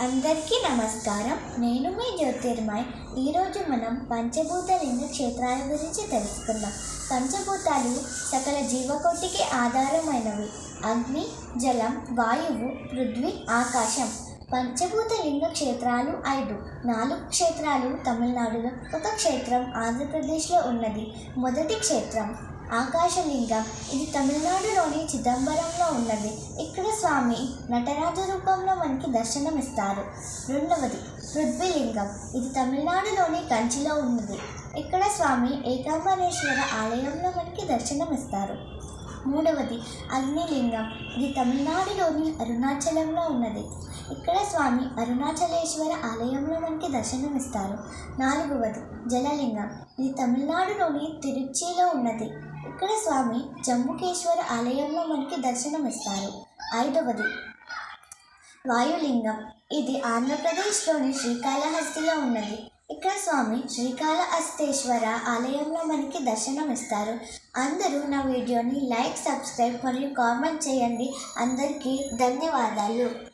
అందరికీ నమస్కారం. నేను మీ జ్యోతిర్మయ్. ఈరోజు మనం పంచభూత రెండు క్షేత్రాల గురించి తెలుసుకుందాం. పంచభూతాలు సకల జీవకోటికి ఆధారమైనవి. అగ్ని జలం వాయువు పృథ్వీ ఆకాశం. పంచభూత లింగ క్షేత్రాలు ఐదు. నాలుగు క్షేత్రాలు తమిళనాడులో. ఒక క్షేత్రం ఆంధ్రప్రదేశ్లో ఉన్నది. మొదటి క్షేత్రం ఆకాశలింగం. ఇది తమిళనాడులోని చిదంబరంలో ఉన్నది. ఇక్కడ స్వామి నటరాజ రూపంలో మనకి దర్శనమిస్తారు. రెండవది పృథ్వీలింగం ఇది తమిళనాడులోని కంచిలో ఉన్నది. ఇక్కడ స్వామి ఏకాంబరేశ్వర ఆలయంలో మనకి దర్శనమిస్తారు. మూడవది అగ్నిలింగం. ఇది తమిళనాడులోని అరుణాచలంలో ఉన్నది. ఇక్కడ స్వామి అరుణాచలేశ్వర ఆలయంలో మనకి దర్శనమిస్తారు. నాలుగవది జలలింగం. ఇది తమిళనాడులోని తిరుచిలో ఉన్నది. ఇక్కడ స్వామి జంబుకేశ్వర ఆలయంలో మనకి దర్శనమిస్తారు. ఐదవది వాయులింగం. ఇది ఆంధ్రప్రదేశ్లోని శ్రీకాళహస్తిలో ఉన్నది. ఇక్కడ స్వామి శ్రీకాళహస్తేశ్వర ఆలయంలో మనకి దర్శనమిస్తారు. అందరూ నా వీడియోని లైక్ సబ్స్క్రైబ్ మరియు కామెంట్ చేయండి. అందరికీ ధన్యవాదాలు.